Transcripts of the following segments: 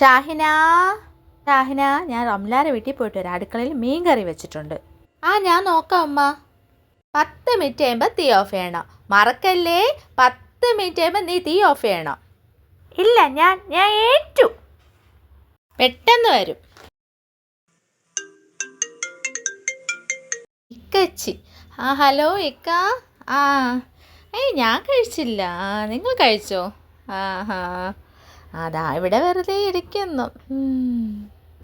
ഷാഹിന ഷാഹിന ഞാൻ റംലാരെ വീട്ടിൽ പോയിട്ട് വരാം അടുക്കളയിൽ മീൻ കറി വെച്ചിട്ടുണ്ട്. ആ ഞാൻ നോക്കാം അമ്മ. പത്ത് മിനിറ്റ് കഴിയുമ്പോൾ തീ ഓഫ് ചെയ്യണം. മറക്കല്ലേ? പത്ത് മിനിറ്റ് കഴിയുമ്പോൾ നീ തീ ഓഫ് ചെയ്യണം. ഇല്ല ഞാൻ ഞാൻ ഏറ്റു. പെട്ടെന്ന് വരും. ഇക്കച്ചി. ആ ഹലോ ഇക്ക. ആ. ഏയ് ഞാൻ കഴിച്ചില്ല. നിങ്ങൾ കഴിച്ചോ? ആ ഹാ. അതാ ഇവിടെ വെറുതെ ഇരിക്കുന്നു.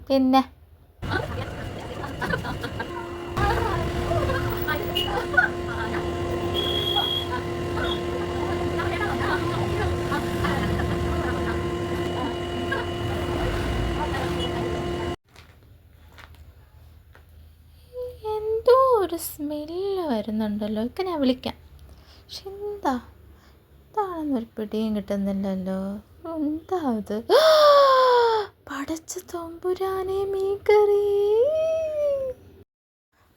പിന്നെ? എന്തോ ഒരു സ്മെല്ല് വരുന്നുണ്ടല്ലോ. ഒക്കെ ഞാൻ വിളിക്കാം. പക്ഷെ എന്താ? എന്താണെന്നൊരു പിടിയും കിട്ടുന്നില്ലല്ലോ. എന്താ ഇത്? പടച്ച തൊമ്പുരാനെ മീൻകറി.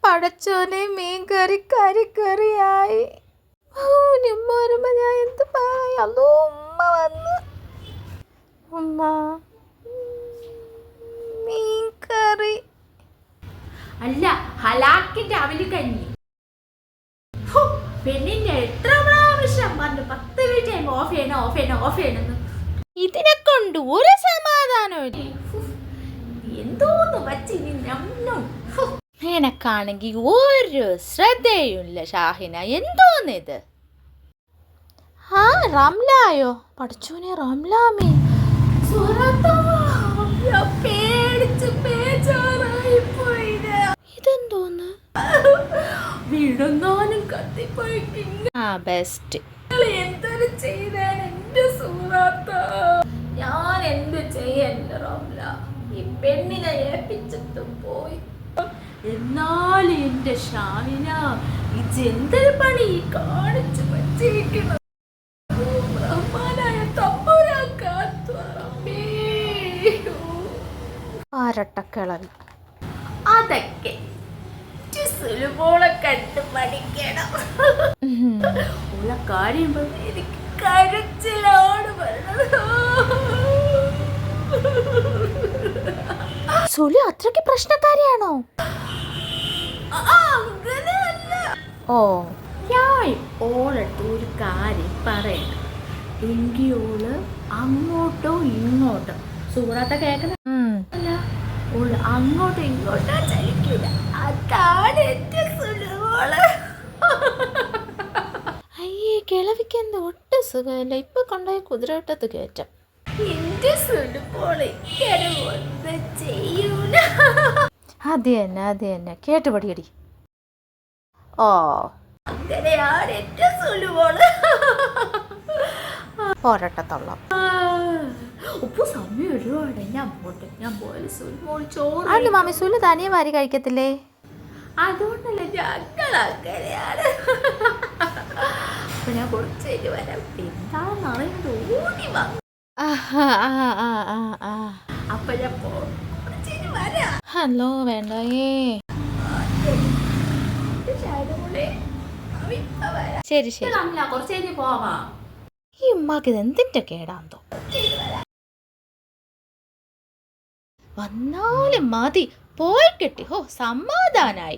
പടച്ചോനെ മീൻകറി കറി ഉമ്മ വരുമ്പോ ഞാൻ എന്ത് പറയാ? ഉമ്മ വന്ന്. ഉമ്മ മീൻകറി. അല്ല ഹലാക്കിന്റെ അവൽ കഞ്ഞി. പെണ്ണിന്റെ എത്ര പ്രാവശ്യം പറഞ്ഞു പത്ത് മിനിറ്റ് ആയി ഓഫ് ചെയ്യണം ഓഫ് ചെയ്യണം ഇതിനെ കൊണ്ട് ഒരു സമാധാനമില്ല എന്തോന്ന് പറ്റി നിനക്കാണെങ്കിൽ ഒരു ശ്രദ്ധയുമില്ല ഷാഹിന. എന്തോന്നിത്? ആ റംലായോ? പഠിച്ചോനെ റംലാമേ. ഇതെന്തോന്ന്? വീടൊന്നാനും കത്തിപ്പോയി ആ ബെസ്റ്റ് എന്തൊരു ചെയ്താണ് സൂറാത്ത ഞാൻ എന്ത് ചെയ്യണ്ട റോമില ഈ പെണ്ണിനെ ഏൽപ്പിച്ചിട്ട് പോയി. എന്നാൽ എന്റെ ഷാമിന ഇത് എന്തൊരു പണി ഈ കാണിച്ചു വച്ചിരിക്കണം. ആരട്ടക്കിളവി. അതൊക്കെ സുലുമോളെ കണ്ട് പഠിക്കണം ഉള്ള കാര്യം എനിക്ക് കരച്ചിലാണ് സുലു അത്രയ്ക്ക് പ്രശ്നക്കാരിയാണോ? ഓ. ഞാൻ ഓളട്ട് ഒരു കാര്യം പറയണം. എങ്കിൽ ഓൾ അങ്ങോട്ടോ ഇങ്ങോട്ടോ. സൂറാത്ത കേക്കണ അല്ല ഓൾ അങ്ങോട്ടോ ഇങ്ങോട്ടോ ചലിക്കൂല. അതാണ് എന്റെ സുലുമോൾ അയ്യേ കിളവിക്ക് എന്താ ഒട്ടും സുഖമില്ല. ഇപ്പൊ കൊണ്ടുപോയി കുതിരവട്ടത്ത് കയറ്റം. എന്റെ അത് തന്നെ അത് തന്നെ. കേട്ട് പടിയടി. ഓ. എന്റെ പോരട്ടത്തുള്ള അതിന് മാമി സുലു തനിയെ വാരി കഴിക്കത്തില്ലേ? അതുകൊണ്ടല്ലേ ഞങ്ങൾ അങ്ങനെയാണ്. ഞാൻ കുറച്ചേക്ക് വരാം. എന്താണെന്ന് അറിയുന്നത് ഓടി വന്നു. അപ്പൊ ഞാൻ കുറച്ചേക്ക് വരാം. ഹലോ വേണ്ടയേ. ശരി ശരി. പോവാം. ഈ ഉമ്മാക്ക് ഇത് എന്തിന്റെ കേടാന്തോ? വന്നാലും മതി. പോയി കിട്ടി. ഹോ സമാധാനായി.